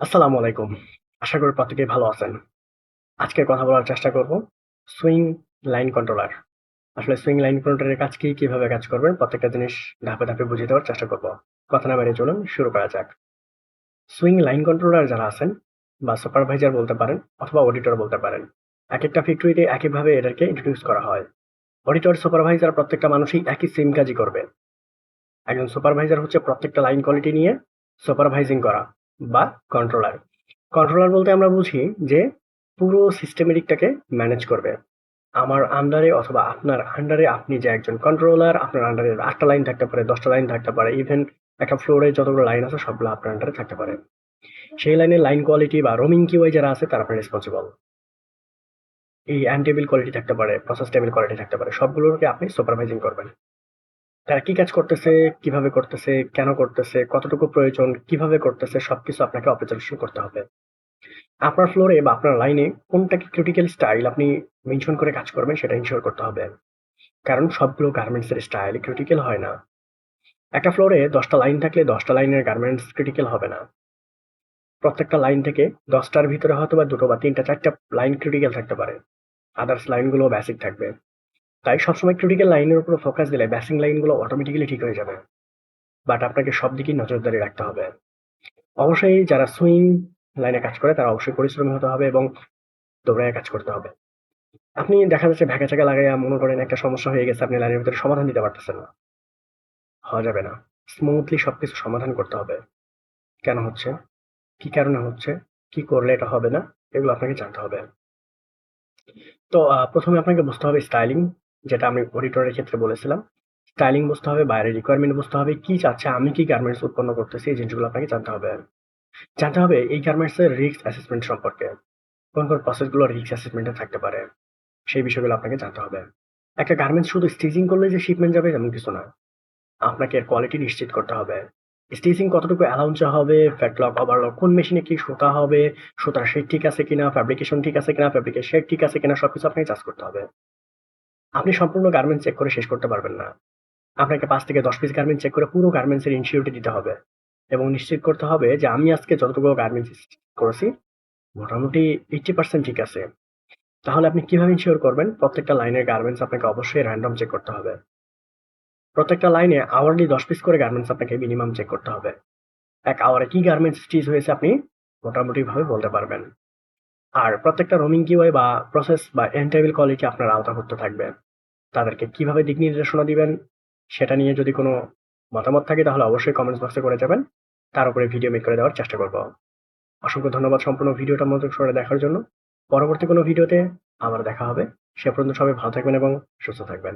আসসালামু আলাইকুম। আশা করি প্রত্যেকেই ভালো আছেন। আজকে কথা বলার চেষ্টা করব সুইং লাইন কন্ট্রোলার। আসলে সুইং লাইন কন্ট্রোলারের কাজ কি, কীভাবে কাজ করবেন প্রত্যেকটা জিনিস ধাপে, ধাপে বুঝিয়ে দেওয়ার চেষ্টা করব। কথা না বাড়িয়ে চলুন শুরু করা যাক। সুইং লাইন কন্ট্রোলার যারা আছেন বা সুপারভাইজার বলতে পারেন অথবা অডিটর বলতে পারেন। একেকটা ফ্যাক্টরিতে একইভাবে এদেরকে ইন্ট্রোডিউস করা হয়। অডিটর, সুপারভাইজার প্রত্যেকটা মানুষই একই সেম কাজই করবে। একজন সুপারভাইজার হচ্ছে প্রত্যেকটা লাইন কোয়ালিটি নিয়ে সুপারভাইজিং করা বা কন্ট্রোলার। কন্ট্রোলার বলতে আমরা বুঝি যে পুরো সিস্টেমেটিকটাকে ম্যানেজ করবে। আমার আন্ডারে অথবা আপনার আন্ডারে আপনি যে একজন কন্ট্রোলার, আপনার আন্ডারে আটটা লাইন থাকতে পারে, দশটা লাইন থাকতে পারে। ইভেন একটা ফ্লোরে যতগুলো লাইন আছে সবগুলো আপনার আন্ডারে থাকতে পারে। সেই লাইনের লাইন কোয়ালিটি বা রোমিং কিউআই যারা আছে তারা আপনার রেসপন্সিবল। এই অ্যান টেবিল কোয়ালিটি থাকতে পারে, প্রসেস টেবিল কোয়ালিটি থাকতে পারে। সবগুলোকে আপনি সুপারভাইজিং করবেন। তারা কি কাজ করতেছে, কীভাবে করতেছে, কেন করতেছে, কতটুকু প্রয়োজন, কীভাবে করতেছে সবকিছু আপনাকে অবজারভেশন করতে হবে। আপনার ফ্লোরে বা আপনার লাইনে কোনটাকে ক্রিটিক্যাল স্টাইল আপনি মেনশন করে কাজ করবেন সেটা এনশিওর করতে হবে। কারণ সবগুলো গার্মেন্টস এর স্টাইল ক্রিটিক্যাল হয় না। একটা ফ্লোরে দশটা লাইন থাকলে দশটা লাইনের গার্মেন্টস ক্রিটিক্যাল হবে না। প্রত্যেকটা লাইন থেকে দশটার ভিতরে হয়তো বা দুটো বা ৩ টা ৪ টা লাইন ক্রিটিক্যাল থাকতে পারে। আদার্স লাইনগুলো বেসিক থাকবে। তাই সবসময় ক্রিটিক্যাল লাইনের উপর ফোকাস দিলে বেসিক লাইনগুলো অটোমেটিক্যালি ঠিক হয়ে যাবে। বাট আপনাকে সব দিকেই নজরদারি রাখতে হবে। অবশ্যই যারা সুইং লাইনে কাজ করে, তারা অবশ্যই পরিশ্রমী হতে হবে এবং দৌড়াইয়া কাজ করতে হবে। আপনি দেখা যাচ্ছে ভ্যাকা-চ্যাকা লাগাইয়া মনে করেন একটা সমস্যা হয়ে গেছে, আপনি লাইনের ভিতরে সমাধান দিতে পারতেছেন না। হওয়া যাবে না। স্মুথলি সবকিছু সমাধান করতে হবে। কেন হচ্ছে? কি কারণে হচ্ছে? কি করলে এটা হবে না? এগুলো আপনাকে জানতে হবে। তো প্রথমে আপনাকে বুঝতে হবে স্টাইলিং যেটা আমি অডিটরের ক্ষেত্রে বলেছিলাম। স্টাইলিং বুঝতে হবে, বাইরের রিকোয়ারমেন্ট বুঝতে হবে, কি চাচ্ছে, আমি কি গার্মেন্টস উৎপন্ন করতেছি এই জিনিসগুলো আপনাকে জানতে হবে। জানতে হবে এই গার্মেন্টস এর রিস্ক অ্যাসেসমেন্ট সম্পর্কে। কোন, কোন প্রসেসগুলো রিস্ক অ্যাসেসমেন্ট থাকতে পারে। সেই বিষয়গুলো আপনাকে জানতে হবে। একটা গার্মেন্টস শুধু স্টিচিং করলেই যে শিপমেন্ট যাবে এমন কিছু না। আপনাকে এর কোয়ালিটি নিশ্চিত করতে হবে। স্টিচিং কতটুকু অ্যালাউন্স হবে, ফ্যাটলক, ওভারলক, কোন মেশিনে কি সুতা হবে, সুতার শেড ঠিক আছে কিনা, ফ্যাব্রিকেশন ঠিক আছে কিনা, ফ্যাব্রিকের শেড ঠিক আছে কিনা সবকিছু আপনাকে জাজ করতে হবে। আপনি সম্পূর্ণ গার্মেন্টস চেক করে শেষ করতে পারবেন না। আপনাকে পাঁচ থেকে ১০ পিস গার্মেন্টস চেক করে পুরো গার্মেন্টসের ইনসিউরিটি দিতে হবে। এবং নিশ্চিত করতে হবে যে আমি আজকে যতটুকু গার্মেন্টস করেছি, মোটামুটি 80% ঠিক আছে। তাহলে আপনি কীভাবে ইনশিওর করবেন? প্রত্যেকটা লাইনের গার্মেন্টস আপনাকে অবশ্যই র‍্যান্ডম চেক করতে হবে। প্রত্যেকটা লাইনে আওয়ারলি ১০ পিস করে গার্মেন্টস আপনাকে মিনিমাম চেক করতে হবে। এক আওয়ারে কি গার্মেন্টস স্টিচ হয়েছে আপনি মোটামুটিভাবে বলতে পারবেন। আর প্রত্যেকটা রোমিং কিউআই বা প্রসেস বা এন্ড টেবিল কোয়ালিটি আপনার আওতাভুক্ত থাকবে। তাদেরকে কীভাবে দিক নির্দেশনা দিবেন সেটা নিয়ে যদি কোনো মতামত থাকে, তাহলে অবশ্যই কমেন্টস বক্সে করে যাবেন। তার উপরে ভিডিও মেক করে দেওয়ার চেষ্টা করব। অসংখ্য ধন্যবাদ সম্পূর্ণ ভিডিওটা মনোযোগ সরে দেখার জন্য। পরবর্তী কোনো ভিডিওতে আবার দেখা হবে। সে পর্যন্ত সবাই ভালো থাকবেন এবং সুস্থ থাকবেন।